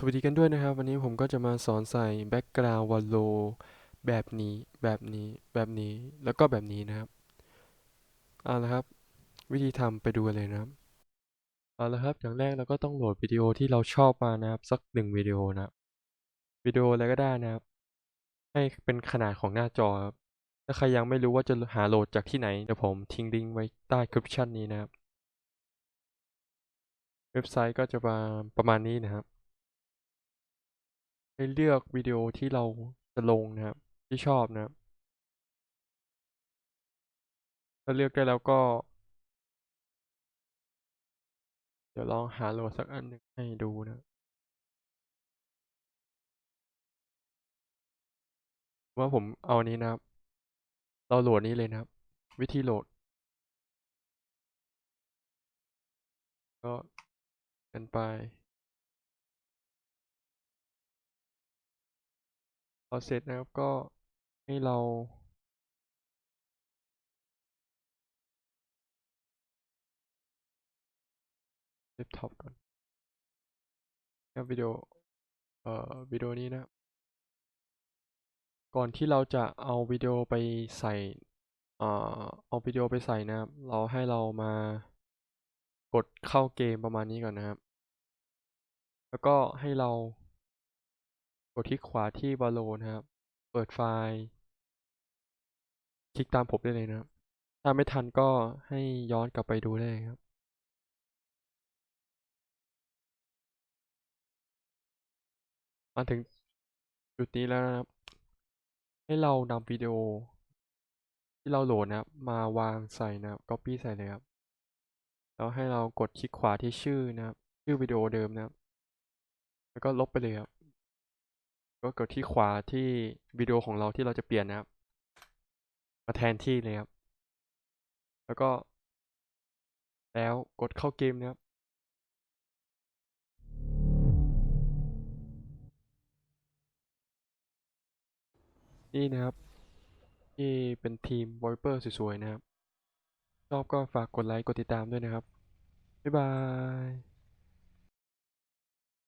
สวัสดีกันด้วยนะครับ วันนี้ผมก็จะมาสอนใส่แบ็กกราวด์วอลโลแบบนี้แบบนี้แบบนี้แล้วก็แบบนี้นะครับเอาละครับ วิธีทำไปดูกันเลยนะครับเอาละครับอย่างแรกเราก็ต้องโหลดวิดีโอที่เราชอบมานะครับ สักหนึ่งวิดีโอนะวิดีโออะไรก็ได้นะครับ ให้เป็นขนาดของหน้าจอครับถ้าใครยังไม่รู้ว่าจะหาโหลดจากที่ไหนเดี๋ยวผมทิ้งลิงก์ไว้ใต้คลิปชั่นนี้นะครับ เว็บไซต์ก็จะมาประมาณนี้นะครับ ให้เลือกวิดีโอที่เราจะลงนะครับ ที่ชอบนะครับถ้าเลือกได้แล้วก็ เดี๋ยวลองหาโหลดสักอันหนึ่งให้ดูนะว่าผมเอานนี้นะครับ เราโหลดนี้เลยนะครับ วิธีโหลด ก็กันไป พอเสร็จนะครับก็ให้เราเดสก์ท็อปก่อนครับวิดีโอเอ่อวิดีโอนี้นะ ก่อนที่เราจะเอาวิดีโอไปใส่เอ่อเอาวิดีโอไปใส่นะครับ เราให้เรามากดเข้าเกมประมาณนี้ก่อนนะครับ แล้วก็ให้เรา ดคลิกขวาที่วาโลนะครับ เปิดไฟล์ คลิกตามผมได้เลยนะครับ ถ้าไม่ทันก็ให้ย้อนกลับไปดูได้ครับมาถึงจุดนี้แล้วนะครับ ให้เรานำวิดีโอ ที่เราโหลดนะครับ มาวางใส่นะครับ copy ใส่เลยครับ แล้วให้เรากดคลิกขวาที่ชื่อนะครับ ชื่อวิดีโอเดิมนะครับ แล้วก็ลบไปเลยครับ ก็กดที่ขวาที่วิดีโอของเราที่เราจะเปลี่ยนนะครับ มาแทนที่เลยครับ แล้วก็แล้วกดเข้าเกมนะครับ นี่นะครับ ที่เป็นทีมวอลเปอร์สวยๆนะครับ ชอบก็ฝากกดไลค์กดติดตามด้วยนะครับ บ๊ายบาย